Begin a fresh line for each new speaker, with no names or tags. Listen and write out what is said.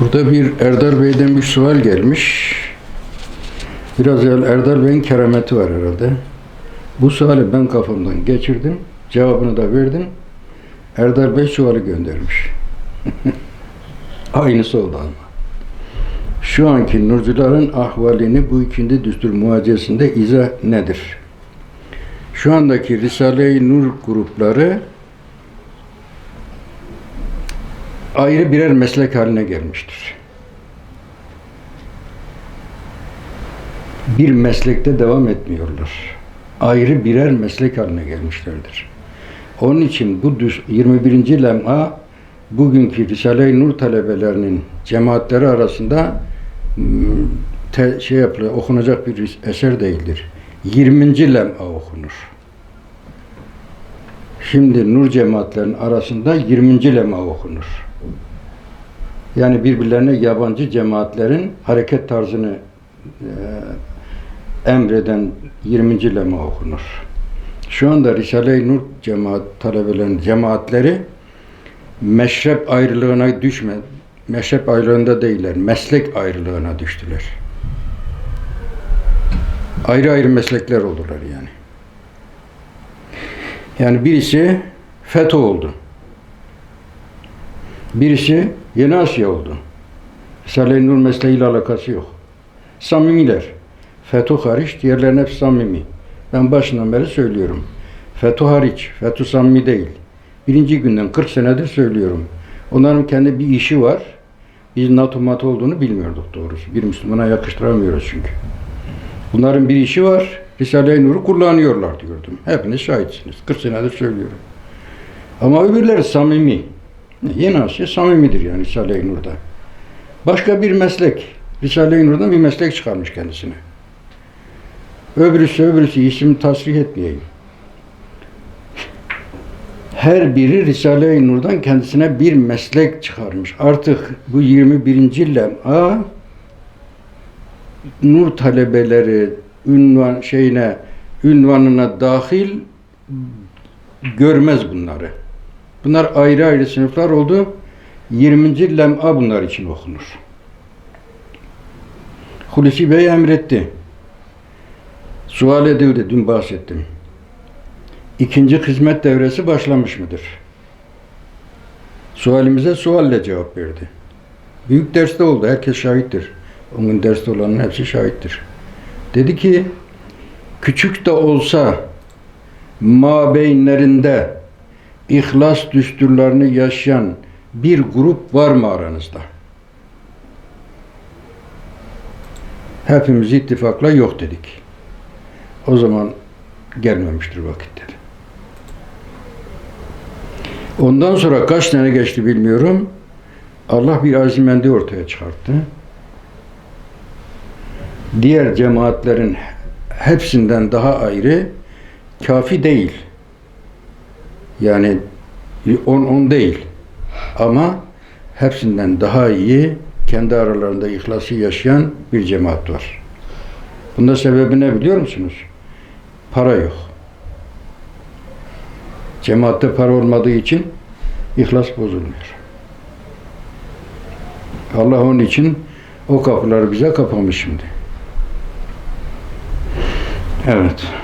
Burada bir Erdal Bey'den bir sual gelmiş. Biraz evvel Erdal Bey'in kerameti var herhalde. Bu suali ben kafamdan geçirdim. Cevabını da verdim. Erdal Bey suali göndermiş. Aynısı oldu ama. Şu anki nurcuların ahvalini bu ikindi düstur muhacesinde izah nedir? Şu andaki Risale-i Nur grupları ayrı birer meslek haline gelmiştir. Bir meslekte devam etmiyorlar. Ayrı birer meslek haline gelmişlerdir. Onun için bu düz- 21. lem'a bugünkü Risale-i Nur talebelerinin cemaatleri arasında mm, te, şey yapılıyor, okunacak bir eser değildir. 20. lem'a okunur. Şimdi Nur cemaatlerinin arasında 20. lem'a okunur. Yani birbirlerine yabancı cemaatlerin hareket tarzını e, emreden 20. lema okunur. Şu anda Risale-i Nur cemaat talebelerinin cemaatleri meşrep ayrılığına düşme, meşrep ayrılığında değiller, meslek ayrılığına düştüler. Ayrı ayrı meslekler oldular yani. Yani birisi FETÖ oldu. Birisi Yeni Asya oldu. Risale-i Nur mesleğiyle alakası yok. Samimiler. FETÖ hariç diğerlerinin hepsi samimi. Ben başından beri söylüyorum. FETÖ hariç. FETÖ samimi değil. Birinci günden 40 senedir söylüyorum. Onların kendi bir işi var. Biz NATO matı olduğunu bilmiyorduk doğrusu. Bir Müslümana yakıştıramıyoruz çünkü. Bunların bir işi var. Risale-i Nur'u kullanıyorlar diyordum. Hepiniz şahitsiniz. 40 senedir söylüyorum. Ama öbürleri samimi. Yeni Asya samimidir yani Risale-i Nur'da. Başka bir meslek. Risale-i Nur'dan bir meslek çıkarmış kendisine. Öbürüsü öbürüsü isim tasrih etmeyeyim. Her biri Risale-i Nur'dan kendisine bir meslek çıkarmış. Artık bu 21. lem'a nur talebeleri ünvan şeyine ünvanına dahil görmez bunları. Bunlar ayrı ayrı sınıflar oldu. 20. lem'a bunlar için okunur. Hulusi Bey emretti. Sual edildi, dün bahsettim. İkinci hizmet devresi başlamış mıdır? Sualimize sualle cevap verdi. Büyük derste oldu, herkes şahittir. Onun derste olanın hepsi şahittir. Dedi ki, küçük de olsa mabeynlerinde ihlas düsturlarını yaşayan bir grup var mı aranızda? Hepimiz ittifakla yok dedik. O zaman gelmemiştir vakit dedi. Ondan sonra kaç sene geçti bilmiyorum. Allah bir azimendi ortaya çıkarttı. Diğer cemaatlerin hepsinden daha ayrı kafi değil. Yani on on değil. Ama hepsinden daha iyi kendi aralarında ihlası yaşayan bir cemaat var. Bunda sebebi ne biliyor musunuz? Para yok. Cemaatte para olmadığı için ihlas bozulmuyor. Allah onun için o kapıları bize kapamış şimdi. Evet.